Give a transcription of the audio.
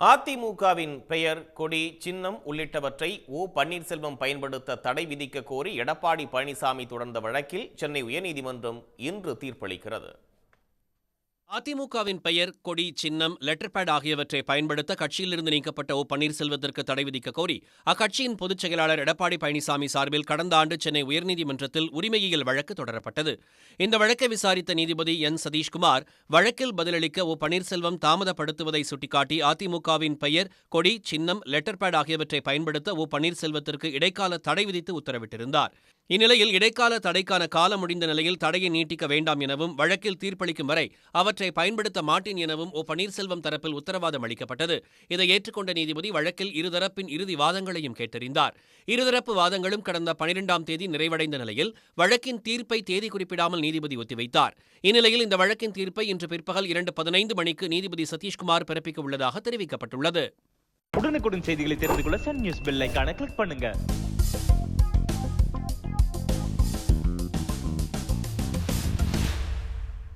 அதிமுகவின் பெயர் கொடி சின்னம் உள்ளிட்டவற்றை ஓ. பன்னீர்செல்வம் பயன்படுத்த தடை விதிக்க கோரி எடப்பாடி பழனிசாமி தொடர்ந்த வழக்கில் சென்னை உயர்நீதிமன்றம் இன்று தீர்ப்பளிக்கிறது. அதிமுகவின் பெயர் கொடி சின்னம் லெட்டர் பேட் ஆகியவற்றை பயன்படுத்த கட்சியிலிருந்து நீக்கப்பட்ட ஓ. பன்னீர்செல்வத்திற்கு தடை விதிக்க கோரி அக்கட்சியின் பொதுச் செயலாளர் எடப்பாடி பழனிசாமி சார்பில் கடந்த ஆண்டு சென்னை உயர்நீதிமன்றத்தில் உரிமையியல் வழக்கு தொடரப்பட்டது. இந்த வழக்கை விசாரித்த நீதிபதி என். சதீஷ்குமார் வழக்கில் பதிலளிக்க ஓ. பன்னீர்செல்வம் தாமதப்படுத்துவதை சுட்டிக்காட்டி அதிமுகவின் பெயர் கொடி சின்னம் லெட்டர் பேட் ஆகியவற்றை பயன்படுத்த ஓ. பன்னீர்செல்வத்திற்கு இடைக்கால தடை விதித்து உத்தரவிட்டிருந்தார். இந்நிலையில் இடைக்கால தடைக்கான காலம் முடிந்த நிலையில் தடையை நீட்டிக்க வேண்டாம் எனவும் வழக்கில் தீர்ப்பளிக்கும் வரை அவற்றை பயன்படுத்த மாட்டேன் எனவும் ஓ பன்னீர்செல்வம் தரப்பில் உத்தரவாதம் அளிக்கப்பட்டது. இதை ஏற்றுக்கொண்ட நீதிபதி வழக்கில் இருதரப்பின் இறுதி வாதங்களையும் கேட்டறிந்தார். இருதரப்பு வாதங்களும் கடந்த பனிரெண்டாம் தேதி நிறைவடைந்த நிலையில் வழக்கின் தீர்ப்பை தேதி குறிப்பிடாமல் நீதிபதி ஒத்திவைத்தார். இந்நிலையில் இந்த வழக்கின் தீர்ப்பை இன்று பிற்பகல் இரண்டு பதினைந்து மணிக்கு நீதிபதி சதீஷ்குமார் பிறப்பிக்க உள்ளதாக தெரிவிக்கப்பட்டுள்ளது. உடனுக்குடன் செய்திகளை தெரிந்து கொள்ள சன் நியூஸ் பெல் கிளிக் பண்ணுங்க.